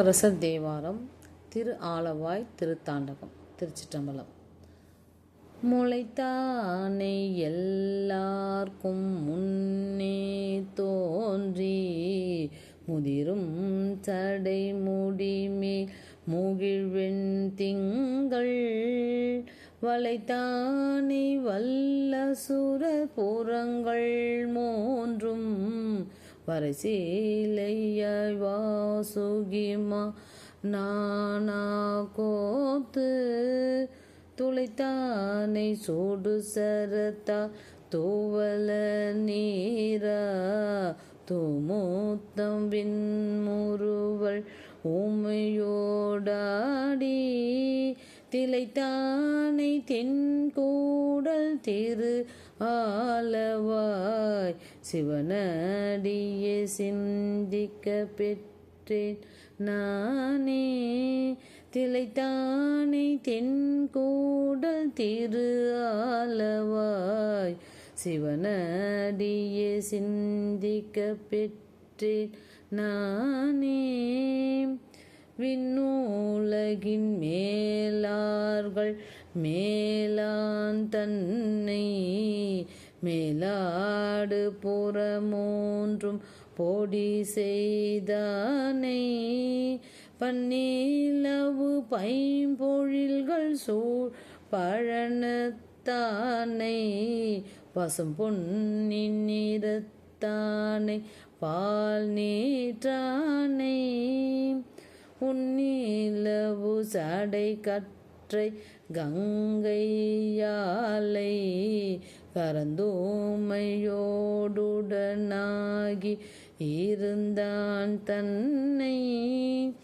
அரச தேவாரம் திரு ஆலவாய் திருத்தாண்டகம் திருச்சிற்றம்பலம். முளைத்தானை எல்லார்க்கும் முன்னே தோன்றி முதிரும் சடை முடிமே முகிழ்வெண் திங்கள். வளைத்தானை வல்ல சுர புறங்கள் மூன்றும் வரைசீலையாய் வாசுகிமா நானா கோத்து துளைத்தானை சூடு சரத்தா தூவல நீரா தூமூத்தம் விண்முறுவல் உமையோடாடி திளைத்தானை தென்கூடல் திரு ஆலவாய். சிவனடியே சிந்திக்க பெற்றேன் நானே. திளைத்தானை தென்கூடல் திரு ஆலவாய். சிவனடியே சிந்திக்க பெற்றேன் நானே. விண்ணூலகின் மேலார்கள் மேலான் தன்னை மேலாடு புறமூன்றும் பொடி செய்தானை. பன்னீலவு பைம்பொழில்கள் சூழ் பழனத்தானை. பசும் பொன்னின் நிறத்தானை பால் நீற்றானை. சடை கற்றை கங்கையாலை கரந்தோமையோடுடனாகி இருந்தான் தன்னை.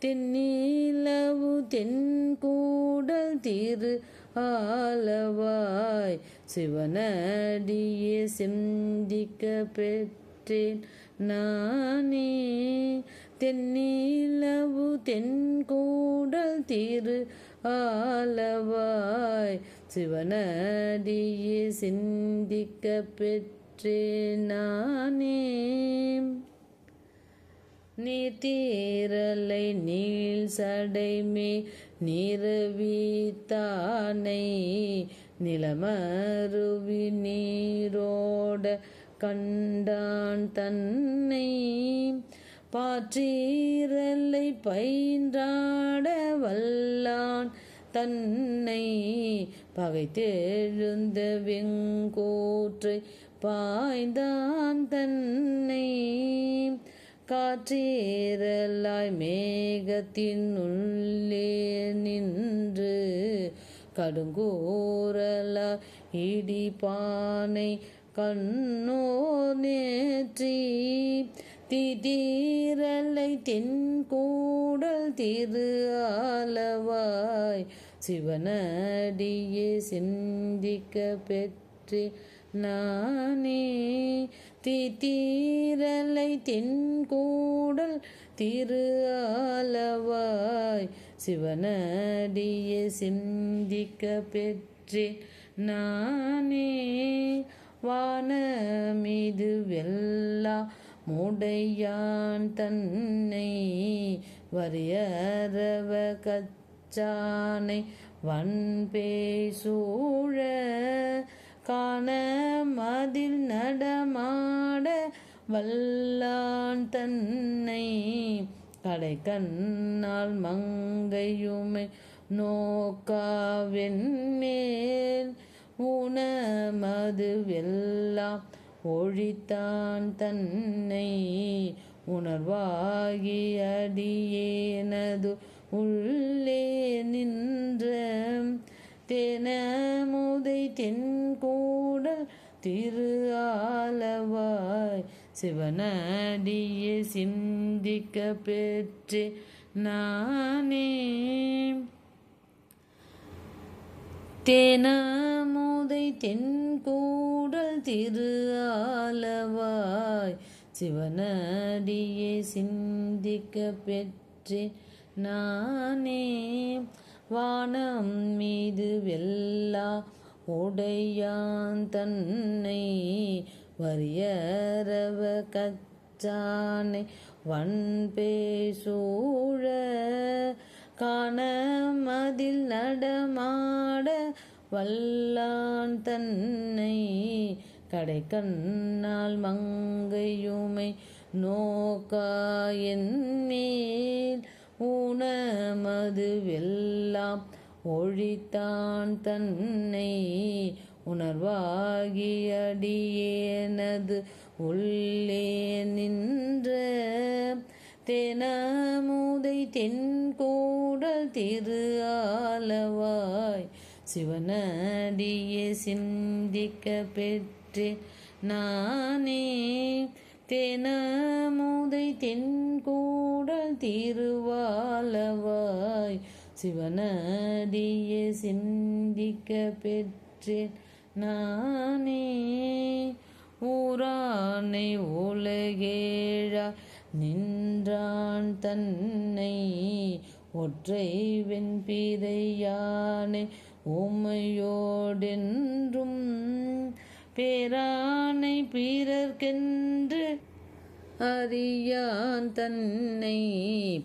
தென்னிலவு தென்கூடல் திரு ஆலவாய் சிவனடியே சிந்திக்க பெற்றேன் நானே. தென்னீலவு தென்கூடல் திரு ஆலவாய். சிவனடியே சிந்திக்க பெற்றேன் நானே. நீர்த்தீரலை நீள் சடைமே நிறவித்தானை நிலமருவி நீரோட கண்டான் தன்னை. பாற்றீரலை பயின்றாட வல்லான் தன்னை பகைத்தெழுந்த வெங்கோற்றை பாய்ந்தான் தன்னை. காற்றேரலாய் மேகத்தின் உள்ளே நின்று கடுங்கூரலா இடிபானை கண்ணோ நேற்றி திடீரலை தென்கூடல் திரு ஆலவாய் சிவனடியே சிந்திக்க பெற்று நானே. தீரலை தென்கூடல் திரு ஆலவாய் சிவனடியே சிந்திக்க பெற்று நானே. வானமிது வெல்லா மூடையான் தன்னை வரியறவ கச்சானை வன்பேசூழ காண மதில் நடமாட வல்லான் தன்னை கடை கண்ணால் மங்கையுமை நோக்காவென்மேல் ஊனமது வெல்லாம் ஒழித்தான் தன்னை உணர்வாகி அடியேனது உள்ளே நின்ற தெனமுதை தென்கூடல் திரு ஆலவாய் சிவனடியே சிந்திக்க பெற்றே நானே. தேனமுதை தென்கூடல் திரு ஆலவாய். சிவனடியே சிந்திக்க பெற்றேன் நானே. வானம் மீது வெல்லா உடையான் தன்னை. வரியறவ கச்சானை காண மதில் நடமாட வல்லான் தன்னை கடை கண்ணால் மங்கையுமை நோக்காயன் மேல் உணமது வெல்லாம் ஒழித்தான் தன்னை உணர்வாகியடியேனது உள்ளே நின்ற தெனமுதை தென்கோடல் திரு ஆலவாய். சிவனடியே சிந்திக்க பெற்றேன் நானே. தெனமுதை தென்கூடல் திருவாலவாய் சிவனடியே சிந்திக்க பெற்றேன் நானே. ஊரானை உலகேழா நின்றான் தன்னை ஒற்றை வெண்பிரையானை உமையோடென்றும் பேரானை பிறர்க்கென்று அறியான் தன்னை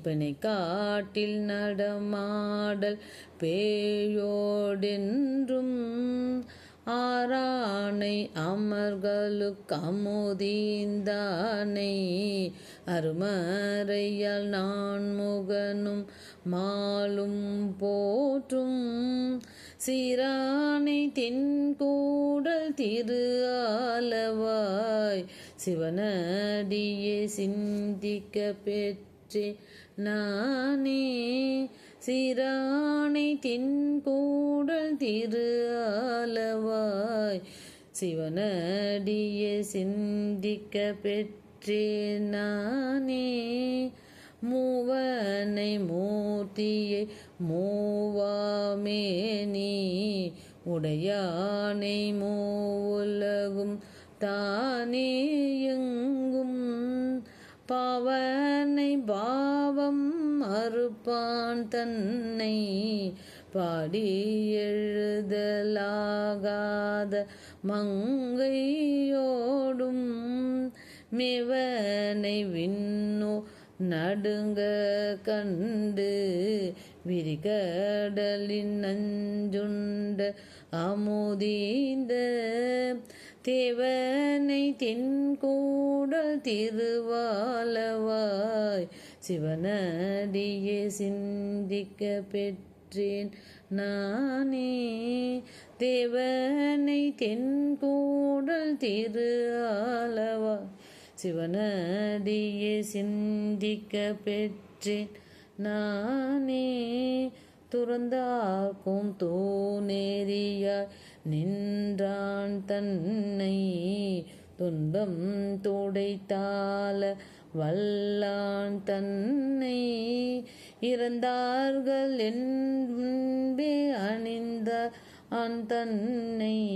பிணை காட்டில் நடமாடல் பேயோடென்றும் ஆரானை அமர்களுக்கு அமுதீந்தானை. அருமறையால் நான் முகனும் மாலும் போற்றும். சீரானை தென்கூடல் திரு ஆலவாய். சிவனடியே சிந்திக்க பெற்றே நானே. சீரானை தென்கூடல் திரு ஆலவாய். சிவனடிய சிந்திக்க பெற்றே நானே. மூவனை மூர்த்தியை மூவாமே நீ. உடையானை மூவுலகும் தானே எங்கும். பாவனை பா அறுப்பான் தன்னை பாடி எழுதலாகாத மங்கையோடும் மிவனை விண்ணோ நடுங்க கண்டு விரிகடலின் நஞ்சுண்ட அமுதீந்த தேவனை தென்கூடல் திருவாலவாய் சிவனடியே சிந்திக்க பெற்றேன் நானே. தேவனை தென்கூடல் திரு ஆலவா சிவனடியே சிந்திக்க பெற்றேன் நானே. துறந்தார்க்கும் தூநேறியாய் நின்றான் தன்னை. துன்பம் துடைத்தால வல்லான் தன்னை இறந்தார்கள் என்பே அணிந்த ஆன் தன்னை.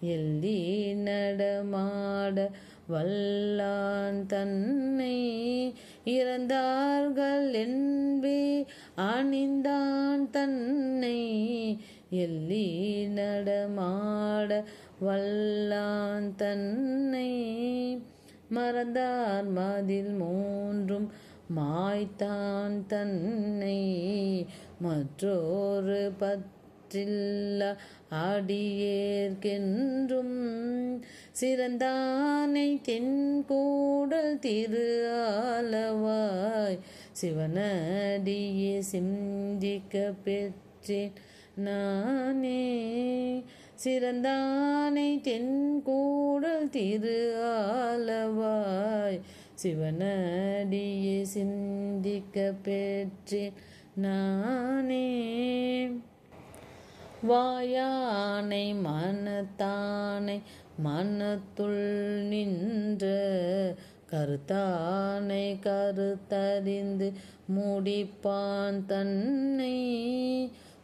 எல்லி நடமாட வல்லான் தன்னை இறந்தார்கள் என்பே அணிந்தான் தன்னை. எல்லி நடமாட வல்லான் தன்னை. மறந்தார் மதில் மூன்றும் மாய்த்தான் தன்னை. மற்றொரு பற்றில்ல அடியேற்கென்றும் சிறந்தானை தென்கூடல் திரு ஆலவாய். சிவனடியே சிந்திக்க பெற்றேன் நானே. சிறந்தானை தென்கூடல் திரு ஆலவாய். சிவனடியே சிந்திக்க பெற்றேன் நானே. வாயானை மனத்தானை மனத்துள் நின்ற கருத்தானை கருத்தறிந்து முடிப்பான் தன்னை.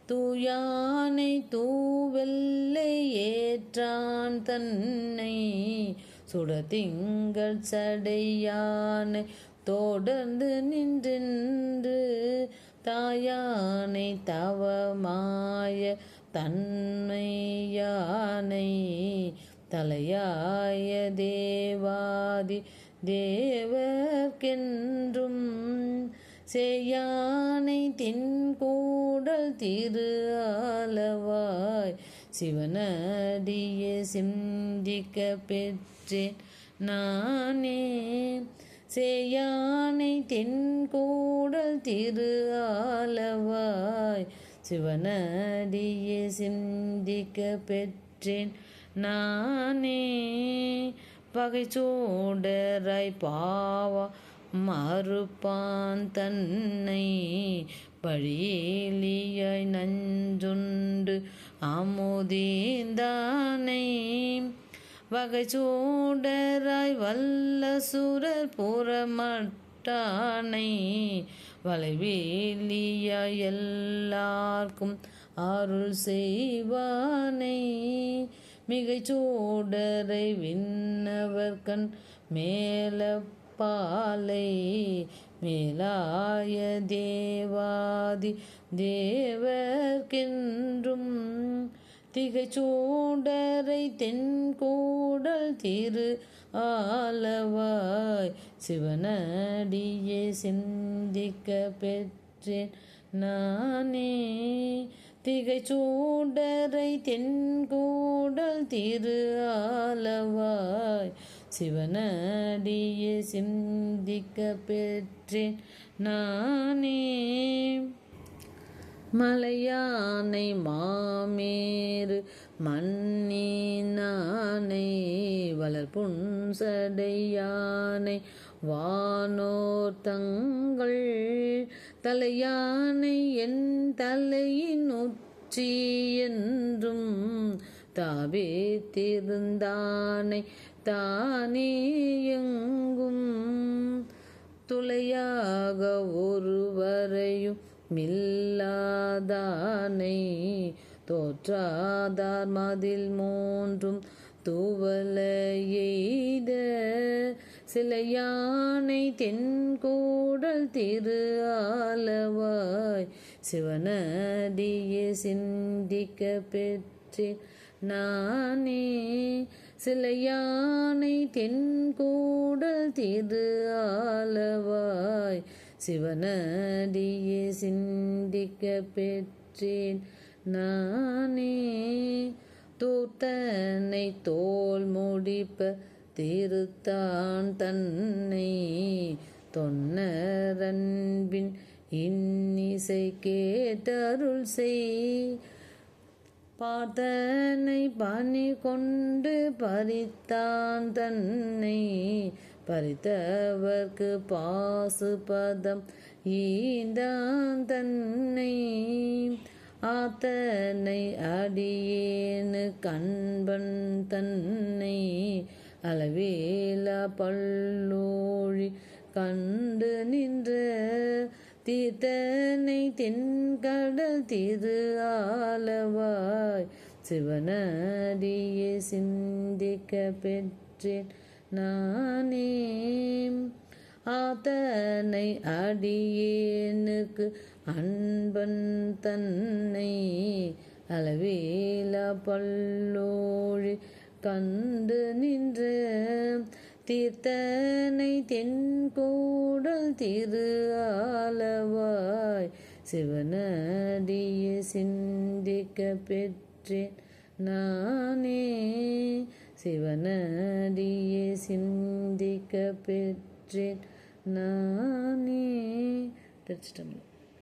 தூயானை தூவெல்லை ஏற்றான் தன்னை சுடதிங்கள் சடையானை தொடர்ந்து நின்றென்று தாயானை தவமாய தன்மையானை தலையாய தேவாதி தேவர்க்கென்றும் செய்யானை தென்கூடல் திரு ஆலவாய். சிவனடியே சிந்திக்க பெற்றேன் நானே. செய்யானை தென்கூடல் திரு ஆலவாய். சிவனடியே சிந்திக்க பெற்றேன் நானே. பகைச்சோடராய் பாவா மறுப்பான் தன்னை பழியிலியாய் நஞ்சுண்டு அமுதீந்தானை வகைச்சூடராய் வல்ல சுரர் புறமட்டானை வளைவேலியாய் எல்லார்க்கும் அருள் செய்வானை. மிகைச்சூடரை விண்ணவர் கண் மேல பாலை மேலாய தேவாதி தேவர்கின்றும் திகைச்சூடரை தென்கூடல் திரு ஆலவாய் சிவனடியே சிந்திக்க பெற்றேன் நானே. திகைச்சூடரை தென்கூடல் திரு ஆலவாய் சிவனடியே சிந்திக்க பெற்றேன் நானே. மலையானை மாமேறு மன்னி நானை. வளர்புன்சடையானை வானோர் தங்கள் தலையானை என் தலையின் உச்சி என்றும் தாவே திருந்தானை தானே எங்கும் துளையாக ஒருவரையும் மில்லாதானை? தோற்றாதார் மதில் மூன்றும் தூவலையெய்த சிலையானை தென்கூடல் திரு ஆலவாய் சிவனடியே சிந்திக்க பெற்றேன் நானே. சிலையானை தென்கூடல் திரு ஆலவாய் சிவனடியே சிந்திக்க பெற்றேன் நானே. தூத்தனை தோல் முடிப்ப திருத்தான் தன்னை. தொன்னரன்பின் இன்னிசை கேட்டருள் செய். பார்த்தனை பணி கொண்டு பறித்தான் தன்னை பறித்தவர்க்கு பாசுபதம் ஈந்தான் தன்னை. ஆத்தனை அடியேனு கண்பன் தன்னை அளவேலா பல்லோழி கண்டு நின்ற தீர்த்தனை தென்கடல் திரு ஆலவாய். சிவனடியே சிந்திக்க பெற்றேன் நானே ஆத்தனை அடியேனுக்கு அன்பன் தன்னை அளவேலா பல்லோழி கண்டு நின்ற தீர்த்தனை தென்கூடல் திரு ஆலவாய். சிவனடியே சிந்திக்க பெற்றேன் நானே. சிவனடியே சிந்திக்க பெற்றேன் நானே. திருச்சிட்டம்பலம்